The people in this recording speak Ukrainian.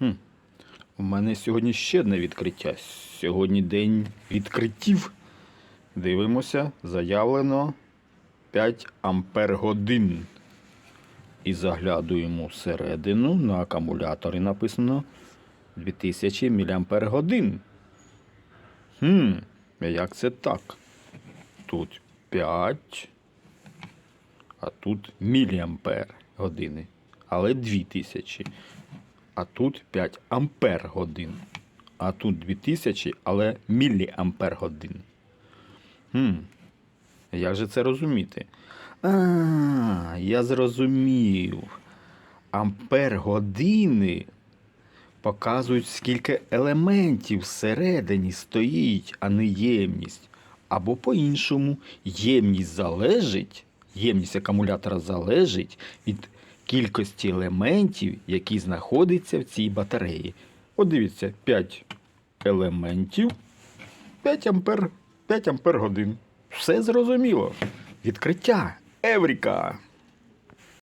Хм. У мене сьогодні ще одне відкриття. Сьогодні день відкриттів. Дивимося, заявлено 5 ампер годин. І заглядуємо всередину. На акумуляторі написано 2000 мАч. Хм, як це так? Тут 5, а тут міліампер години. Але 2000. А тут 5 ампер годин. А тут 2000, але міліампер годин. Хм. Як же це розуміти? А, я зрозумів. Ампер години показують, скільки елементів всередині стоїть, а не ємність. Або по-іншому, ємність залежить, ємність акумулятора залежить від кількості елементів, які знаходяться в цій батареї. От дивіться, 5 елементів, 5 ампер, 5 ампер годин. Все зрозуміло. Відкриття. Евріка!